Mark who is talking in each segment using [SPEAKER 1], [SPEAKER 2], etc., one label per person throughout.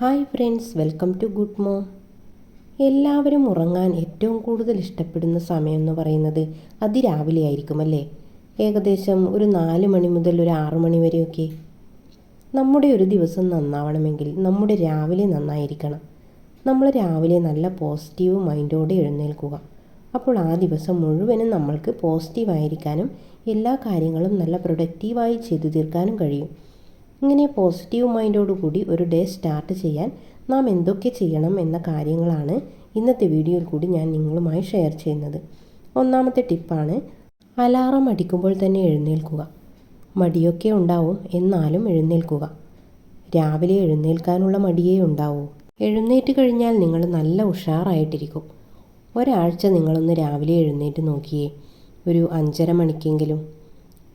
[SPEAKER 1] Hi friends welcome to good mom. എല്ലാവരും ഉറങ്ങാൻ ഏറ്റവും കൂടുതൽ ഇഷ്ടപ്പെടുന്ന സമയം എന്ന് പറയുന്നത് അതിരാവിലെ ആയിരിക്കും അല്ലേ ഏകദേശം ഒരു നാല് മണി മുതൽ ഒരു ആറ് മണി വരെയൊക്കെ. നമ്മുടെ ഒരു ദിവസം നന്നാവണമെങ്കിൽ നമ്മുടെ രാവിലെ നന്നായിരിക്കണം. നമ്മൾ രാവിലെ നല്ല പോസിറ്റീവ് മൈൻഡോടെ എഴുന്നേൽക്കുക. അപ്പോൾ ആ ദിവസം മുഴുവനും നമ്മൾക്ക് പോസിറ്റീവായിരിക്കാനും എല്ലാ കാര്യങ്ങളും നല്ല പ്രൊഡക്റ്റീവായി ചെയ്തു തീർക്കാനും കഴിയും. ഇങ്ങനെ പോസിറ്റീവ് മൈൻഡോടുകൂടി ഒരു ഡേ സ്റ്റാർട്ട് ചെയ്യാൻ നാം എന്തൊക്കെ ചെയ്യണം എന്ന കാര്യങ്ങളാണ് ഇന്നത്തെ വീഡിയോയിൽ കൂടി ഞാൻ നിങ്ങളുമായി ഷെയർ ചെയ്യുന്നത്. ഒന്നാമത്തെ ടിപ്പാണ് അലാറം അടിക്കുമ്പോൾ തന്നെ എഴുന്നേൽക്കുക. മടിയൊക്കെ ഉണ്ടാവും എന്നാലും എഴുന്നേൽക്കുക. രാവിലെ എഴുന്നേൽക്കാനുള്ള മടിയേ ഉണ്ടാവൂ. എഴുന്നേറ്റ് കഴിഞ്ഞാൽ നിങ്ങൾ നല്ല ഉഷാറായിട്ടിരിക്കും. ഒരാഴ്ച നിങ്ങളൊന്ന് രാവിലെ എഴുന്നേറ്റ് നോക്കിയേ. ഒരു അഞ്ചര മണിക്കെങ്കിലും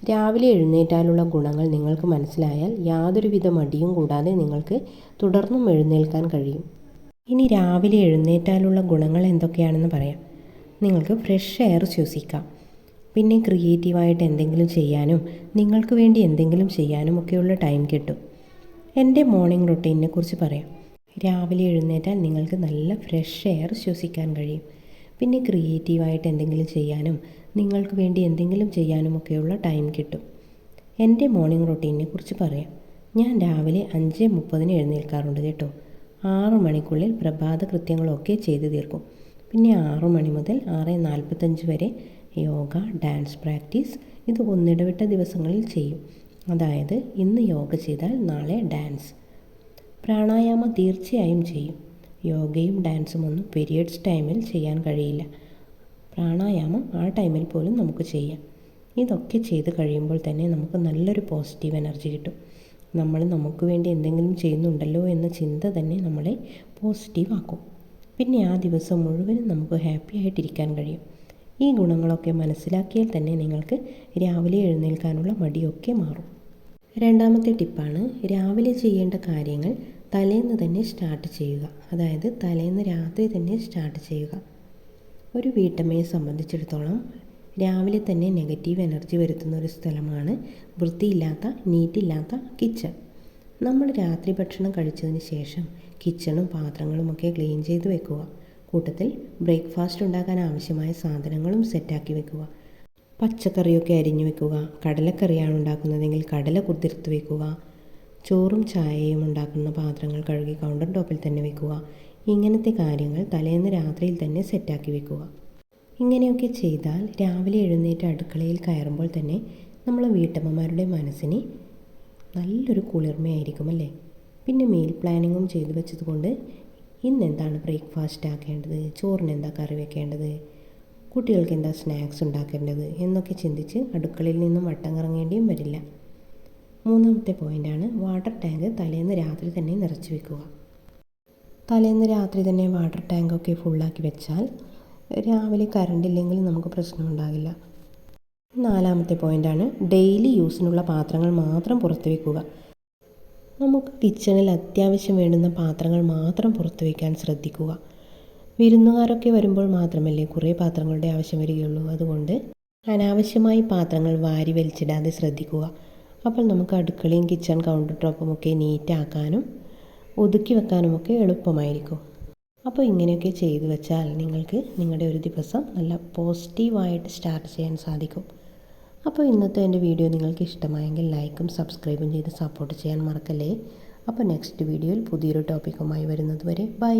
[SPEAKER 1] രാവിലെ എഴുന്നേറ്റാലുള്ള ഗുണങ്ങൾ നിങ്ങൾക്ക് മനസ്സിലായാൽ യാതൊരുവിധ മടിയും കൂടാതെ നിങ്ങൾക്ക് തുടർന്നും എഴുന്നേൽക്കാൻ കഴിയും. ഇനി രാവിലെ എഴുന്നേറ്റാലുള്ള ഗുണങ്ങൾ എന്തൊക്കെയാണെന്ന് പറയാം. നിങ്ങൾക്ക് ഫ്രഷ് എയർ ശ്വസിക്കാം. പിന്നെ ക്രിയേറ്റീവായിട്ട് എന്തെങ്കിലും ചെയ്യാനും നിങ്ങൾക്ക് വേണ്ടി എന്തെങ്കിലും ചെയ്യാനും ഒക്കെയുള്ള ടൈം കിട്ടും. എന്റെ മോർണിംഗ് റൊട്ടീനെ കുറിച്ച് പറയാം. രാവിലെ എഴുന്നേറ്റാൽ നിങ്ങൾക്ക് നല്ല ഫ്രഷ് എയർ ശ്വസിക്കാൻ കഴിയും. പിന്നെ ക്രിയേറ്റീവായിട്ട് എന്തെങ്കിലും ചെയ്യാനും നിങ്ങൾക്ക് വേണ്ടി എന്തെങ്കിലും ചെയ്യാനുമൊക്കെയുള്ള ടൈം കിട്ടും. എന്റെ മോർണിംഗ് റൊട്ടീനെ കുറിച്ച് പറയാം. ഞാൻ രാവിലെ അഞ്ച് മുപ്പതിന് എഴുന്നേൽക്കാറുണ്ട് കേട്ടോ. ആറു മണിക്കുള്ളിൽ പ്രഭാത കൃത്യങ്ങളൊക്കെ ചെയ്തു തീർക്കും. പിന്നെ ആറു മണി മുതൽ ആറ് നാൽപ്പത്തഞ്ച് വരെ യോഗ ഡാൻസ് പ്രാക്ടീസ് ഇത് ഒന്നിടവിട്ട ദിവസങ്ങളിൽ ചെയ്യും. അതായത് ഇന്ന് യോഗ ചെയ്താൽ നാളെ ഡാൻസ് പ്രാണായാമം തീർച്ചയായും ചെയ്യും. യോഗയും ഡാൻസും ഒന്നും പീരിയഡ്സ് ടൈമിൽ ചെയ്യാൻ കഴിയില്ല. പ്രാണായാമം ആ ടൈമിൽ പോലും നമുക്ക് ചെയ്യാം. ഇതൊക്കെ ചെയ്ത് കഴിയുമ്പോൾ തന്നെ നമുക്ക് നല്ലൊരു പോസിറ്റീവ് എനർജി കിട്ടും. നമ്മൾ നമുക്ക് വേണ്ടി എന്തെങ്കിലും ചെയ്യുന്നുണ്ടല്ലോ എന്ന ചിന്ത തന്നെ നമ്മളെ പോസിറ്റീവ് ആക്കും. പിന്നെ ആ ദിവസം മുഴുവനും നമുക്ക് ഹാപ്പി ആയിട്ടിരിക്കാൻ കഴിയും. ഈ ഗുണങ്ങളൊക്കെ മനസ്സിലാക്കിയാൽ തന്നെ നിങ്ങൾക്ക് രാവിലെ എഴുന്നേൽക്കാനുള്ള മടിയൊക്കെ മാറും. രണ്ടാമത്തെ ടിപ്പാണ് രാവിലെ ചെയ്യേണ്ട കാര്യങ്ങൾ തലേന്ന് തന്നെ സ്റ്റാർട്ട് ചെയ്യുക. അതായത് തലേന്ന് രാത്രി തന്നെ സ്റ്റാർട്ട് ചെയ്യുക. ഒരു വീട്ടമ്മയെ സംബന്ധിച്ചിടത്തോളം രാവിലെ തന്നെ നെഗറ്റീവ് എനർജി വരുത്തുന്ന ഒരു സ്ഥലമാണ് വൃത്തിയില്ലാത്ത നീറ്റില്ലാത്ത കിച്ചൺ നമ്മൾ രാത്രി ഭക്ഷണം കഴിച്ചതിന് ശേഷം കിച്ചണും പാത്രങ്ങളുമൊക്കെ ക്ലീൻ ചെയ്ത് വെക്കുക. കൂട്ടത്തിൽ ബ്രേക്ക്ഫാസ്റ്റ് ഉണ്ടാക്കാൻ ആവശ്യമായ സാധനങ്ങളും സെറ്റാക്കി വെക്കുക. പച്ചക്കറിയൊക്കെ അരിഞ്ഞു വെക്കുക. കടലക്കറിയാണ് ഉണ്ടാക്കുന്നതെങ്കിൽ കടല കുതിർത്ത് വെക്കുക. ചോറും ചായയും ഉണ്ടാക്കുന്ന പാത്രങ്ങൾ കഴുകി കൗണ്ടർ ടോപ്പിൽ തന്നെ വെക്കുക. ഇങ്ങനത്തെ കാര്യങ്ങൾ തലേന്ന് രാത്രിയിൽ തന്നെ സെറ്റാക്കി വെക്കുക. ഇങ്ങനെയൊക്കെ ചെയ്താൽ രാവിലെ എഴുന്നേറ്റ് അടുക്കളയിൽ കയറുമ്പോൾ തന്നെ നമ്മളെ വീട്ടമ്മമാരുടെ മനസ്സിന് നല്ലൊരു കുളിർമയായിരിക്കും അല്ലേ? പിന്നെ മീൽ പ്ലാനിങ്ങും ചെയ്തു വെച്ചതുകൊണ്ട് ഇന്ന് എന്താണ് ബ്രേക്ക്ഫാസ്റ്റ് ആക്കേണ്ടത്? ചോറിന് എന്താ കറി വെക്കേണ്ടത്? കുട്ടികൾക്ക് എന്താ സ്നാക്സ് ഉണ്ടാക്കേണ്ടത്? എന്നൊക്കെ ചിന്തിച്ച് അടുക്കളയിൽ നിന്നും വട്ടം കറങ്ങേണ്ടിയും വരില്ല. മൂന്നാമത്തെ പോയിന്റാണ് വാട്ടർ ടാങ്ക് തലേന്ന് രാത്രി തന്നെ നിറച്ചു വെക്കുക. തലേന്ന് രാത്രി തന്നെ വാട്ടർ ടാങ്കൊക്കെ ഫുള്ളാക്കി വെച്ചാൽ രാവിലെ കറണ്ട് ഇല്ലെങ്കിൽ നമുക്ക് പ്രശ്നം പ്രശ്നമുണ്ടാകില്ല നാലാമത്തെ പോയിന്റാണ് ഡെയിലി യൂസിനുള്ള പാത്രങ്ങൾ മാത്രം പുറത്ത് വയ്ക്കുക നമുക്ക് കിച്ചണിൽ അത്യാവശ്യം വേണ്ടുന്ന പാത്രങ്ങൾ മാത്രം പുറത്ത് വയ്ക്കാൻ ശ്രദ്ധിക്കുക. വിരുന്നുകാരൊക്കെ വരുമ്പോൾ മാത്രമല്ലേ കുറേ പാത്രങ്ങളുടെ ആവശ്യം വരികയുള്ളൂ. അതുകൊണ്ട് അനാവശ്യമായി പാത്രങ്ങൾ വാരി വലിച്ചിടാതെ ശ്രദ്ധിക്കുക. അപ്പോൾ നമുക്ക് അടുക്കളയും കിച്ചൺ കൗണ്ടർ ടോപ്പും ഒക്കെ നീറ്റാക്കാനും ഒതുക്കി വെക്കാനുമൊക്കെ എളുപ്പമായിരിക്കും. അപ്പോൾ ഇങ്ങനെയൊക്കെ ചെയ്തു വെച്ചാൽ നിങ്ങൾക്ക് നിങ്ങളുടെ ഒരു ദിവസം നല്ല പോസിറ്റീവായിട്ട് സ്റ്റാർട്ട് ചെയ്യാൻ സാധിക്കും. അപ്പോൾ ഇന്നത്തെ എന്റെ വീഡിയോ നിങ്ങൾക്ക് ഇഷ്ടമായെങ്കിൽ ലൈക്കും സബ്സ്ക്രൈബും ചെയ്ത് സപ്പോർട്ട് ചെയ്യാൻ മറക്കല്ലേ? അപ്പോൾ നെക്സ്റ്റ് വീഡിയോയിൽ പുതിയൊരു ടോപ്പിക്കുമായി വരുന്നത് വരെ ബൈ.